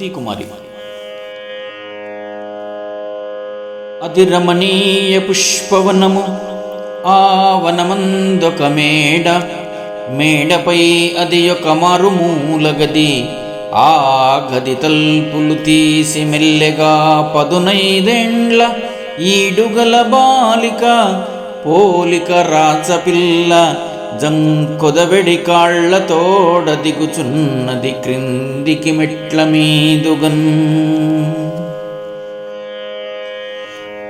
భక్తి కుమారి అది రమణీయ పుష్పవనము ఆ వనమందొక మేడ మేడపై అది ఒక మారుమూల గది ఆ గది తల్పులు తీసి మెల్లెగా పదునైదేండ్ల ఈడుగల బాలిక పోలిక రాచపిల్ల జంకొదవెడి కాళ్ళతోడ దిగుచున్నది క్రిందికి మెట్ల మీదుగన్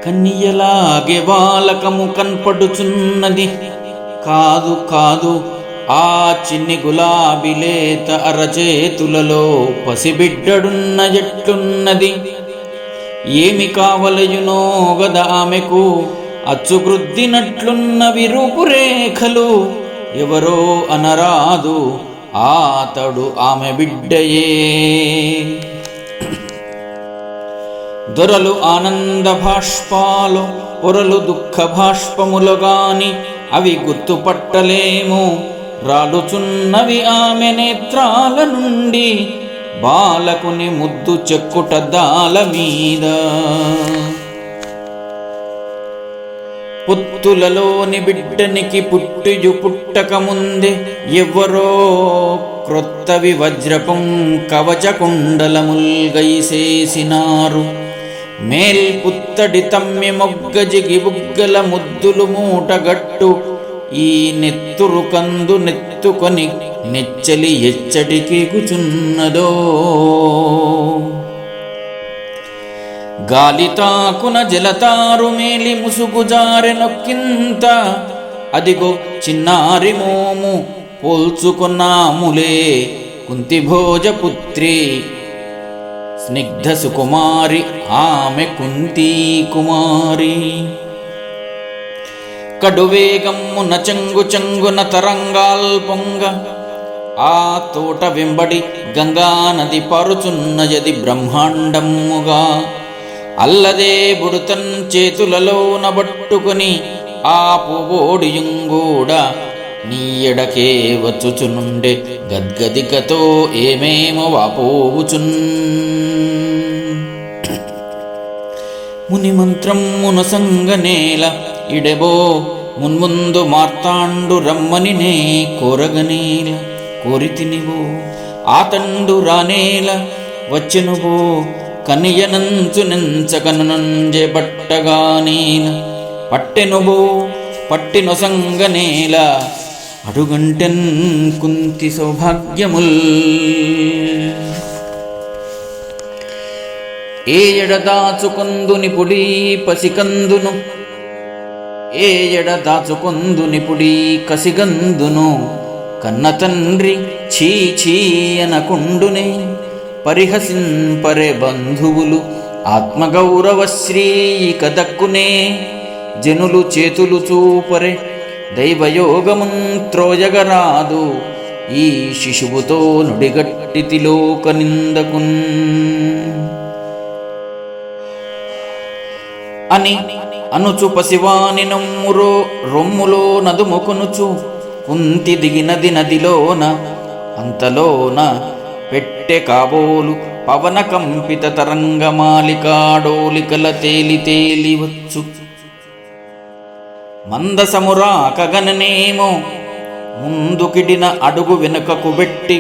కన్యలాగే బాలకము కన్పడుచున్నది. కాదు కాదు ఆ చిన్ని గులాబిలేత అరచేతులలో పసిబిడ్డడున్న ఎట్లున్నది? ఏమి కావలయునో గదా ఆమెకు అచ్చుకృద్దినట్లున్నవి రూపురేఖలు ఎవరో అనరాదు ఆతడు ఆమె బిడ్డయే. దొరలు ఆనంద భాష్పాలు పొరలు దుఃఖ భాష్పములుగాని అవి గుర్తుపట్టలేము. రాలుచున్నవి ఆమె నేత్రాల నుండి బాలకుని ముద్దు చెక్కుట దాల మీద. పొత్తులలోని బిడ్డనికి పుట్టియు పుట్టక ముందే ఎవ్వరో క్రొత్తవి వజ్రపం కవచకుండలముల్గైసేసినారు మేల్పుత్తడి తమ్మి మొగ్గజిగి బుగ్గల ముద్దులు మూటగట్టు ఈ నెత్తురు కందు నెత్తుకొని నెచ్చలి ఎచ్చటికి కూచున్నదో గాలితాకున జలతారు మేలి ముసుగుజారె నొక్కింత. అదిగో చిన్నారి మోము పోల్చుకున్నాములే కుంతిభోజపుత్రి స్నిగ్ధ సుకుమారి ఆమె కుంతీ కుమారి. కడువేగమ్మున చెంగు చంగున తరంగాల్ పొంగ ఆ తోట వెంబడి గంగానది పారుచున్నయది బ్రహ్మాండముగా. అల్లదే బుడుతన్ చేతులలో నబట్టుకుని ఆ పువ్వోడియుంగూడ నీ ఎడకే వచ్చుచునుండే గద్గదికతో ఏమేమో వాపోవుచున్. ముని మంత్రమ్మున సంగనేల ఇడెబో మున్ముందు మార్తాండు రమ్మని నే కోరగనేల కోరితినివో ఆతండు రానేల వచ్చెనువో కనియనంచు నెంచకను నంజె బట్టగానేల పట్టెనుబో పట్టినొసంగనేల అడుగంటెన్ కుంతి సౌభాగ్యముల్. ఏ ఎడదాచుకొందుని పుడి పసికందును? ఏ ఎడదాచుకొందుని పుడి కసిగందును? కన్న తండ్రి చీ చీ అనకుండునే. పరిహసింపరే బంధువులు ఆత్మగౌరవశ్రీ కదక్కునే జనులు చేతులు చూపరే దైవయోగమున్ త్రోయగరాదు ఈ శిశువుతో నుడిగట్టి లోక నిందకున్. అని అనుచు పసివాని నమ్మురో రొమ్ములో నదుముకొనుచు కుంతి దిగినది నదిలోన అంతలోన పెట్టె కాబోలు పవన కంపిత తరంగమాలికాడోలికల తేలి తేలివచ్చు మందసమురా కగననేమో ముందుకిడిన అడుగు వెనుకకు పెట్టి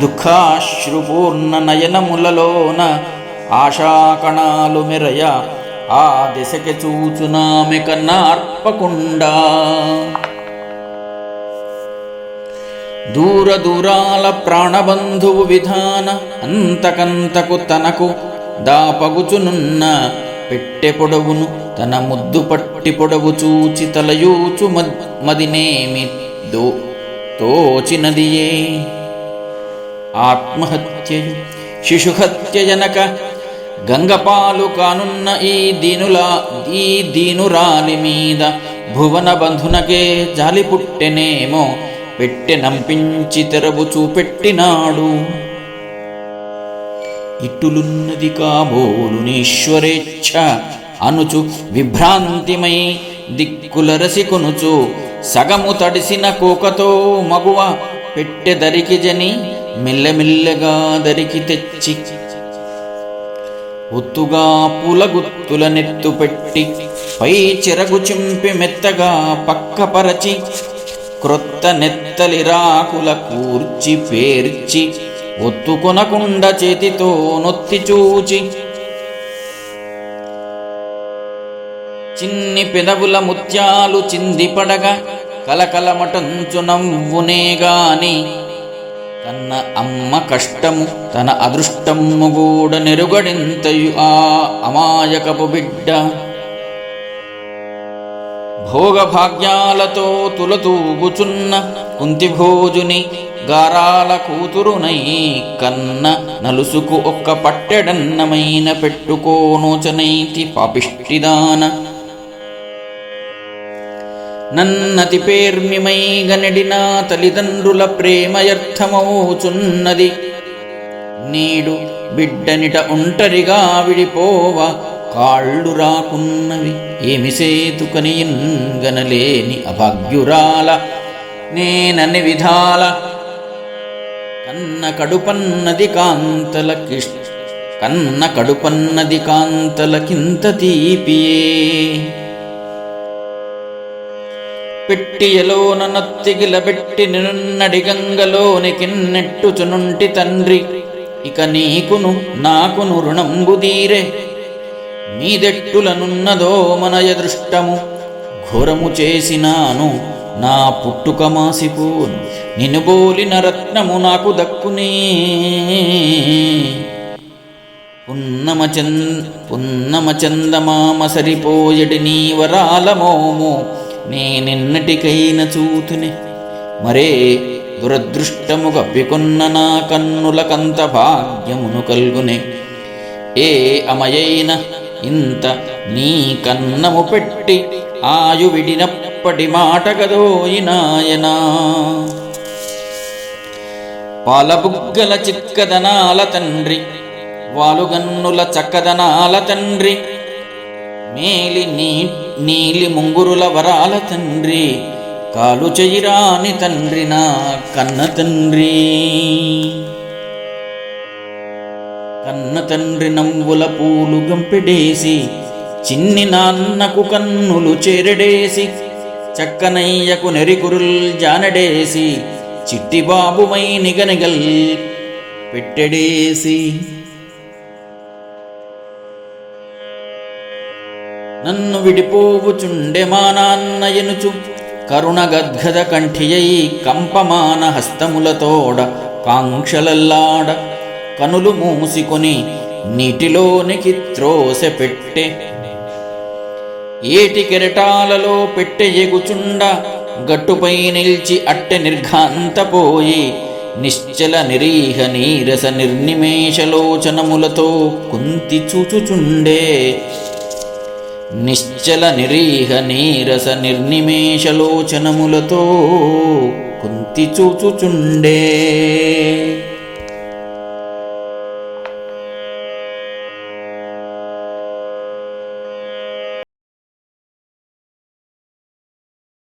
దుఃఖాశ్రుపూర్ణ నయనములలోన ఆశాకణాలు మెరయ ఆ దిశకి చూచునామె కన్నా దూర దూరాల ప్రాణబంధువు విధాన అంతకంతకు తనకు దాపగుచునున్న పెట్టె పొడవును తన ముద్దు పట్టి పొడవు చూచి తలయూచు మద్- మదినేమి దో తోచినదియే. ఆత్మహత్యయు శిశుహత్యజనక గంగపాలు కానున్న ఈ దీనులా ఈ దీనురాలి మీద భువన బంధునకే జాలి పుట్టెనేమో పెట్టె నంపించి తెరవు చూపెట్టినాడు ఇట్టులున్నది కాబోలు నీశ్వరేచ్ఛ అనుచు విభ్రాంతిమై దిక్కుల రసికొనుచు సగము తడిసిన కోకతో మగువ పెట్టె దరికి జని మెల్లమెల్లగా దరికి తెచ్చి ఒత్తుగా పులగుత్తుల నెత్తు పెట్టి పై చెరగు చింపి మెత్తగా పక్కపరచి క్రొత్త నెత్తలి రాకుల కూర్చి పేర్చి ఒత్తుకొనకుండ చేతితో నొత్తి చూచి. చిన్ని పెదవుల ముత్యాలు చింది పడగా కలకలమటంచు నవ్వునేగాని తన్న అమ్మ కష్టము తన అదృష్టము గూడ నెరుగడింతయు ఆ అమాయకపు బిడ్డ. భోగభాగ్యాలతో తులతూగుచున్న కుంతిభోజుని గారాల కూతురునై కన్న నలుసుకు ఒక్క పట్టెడన్నమైన పెట్టుకోనోచనైతి పాపిష్టిదాన. నన్నతి పేర్మిమై గనడినా తల్లిదండ్రుల ప్రేమయర్థమవుచున్నది. నీడు బిడ్డనిట ఒంటరిగా విడిపోవ కాళ్ళు రాకున్నవి ఏమి సేతుకని గనలేని అభాగ్యురాల నేనని విధాల. కన్న కడుపన్నది కాంతలకి కన్న కడుపన్నది కాంతలకింత తీపియే. పెట్టియలోన నత్తిగిలబెట్టి నిన్నడి గంగలోనికి నెట్టుచునుంటి తండ్రి ఇక నీకును నాకును రుణంబుదీరే. నీదెట్టులనున్నదో మనయ దృష్టము ఘోరము చేసినాను నా పుట్టుక మాసిపోను నిన్ను బోలిన రత్నము నాకు దక్కునే. పున్నమ చంద సరిపోయడి నీ వరాలమోము నేనెన్నటికైన చూతుని. మరే దురదృష్టము గప్పికొన్న నా కన్నులకంత భాగ్యమును కల్గునే. ఏ అమయైన ఇంత నీ కన్నము పెట్టి ఆయు విడినప్పటి మాట గదోయినాయనా పాలబుగ్గల చిక్కదనాల తండ్రి వాలుగన్నుల చక్కదనాల తండ్రి మేలి నీ నీలి ముంగురుల వరాల తండ్రి కాలు చెయ్యిరాని తండ్రి నా కన్న తండ్రి. కన్న తండ్రి నవ్వుల పూలు గంపెడేసి చిన్ని నాన్నకు కన్నులు చేరడేసి చక్కనయ్యకు నెరికురుల్ జానడేసి చిట్టి బాబుమై నిగనిగల్ పెట్టడేసి. నన్ను విడిపోవుచుండె మా నాన్న ఎనుచు కరుణ గద్గద కంఠియై కంపమాన హస్తములతోడ కాంక్షలల్లాడ కనులు మూసుకొని నీటిలోనికి త్రోసె పెట్టె. ఏటి కెరటాలలో పెట్టె ఎగుచుండ గట్టుపై నిల్చి అట్టె నిర్ఘాంతపోయి నిశ్చల నిరీహ నీరస నిర్నిమేషలోచనములతో కుంతి చూచుచుండే. నిశ్చల నిరీహ నీరస నిర్నిమేషలోచనములతో కుంతి చూచుచుండే.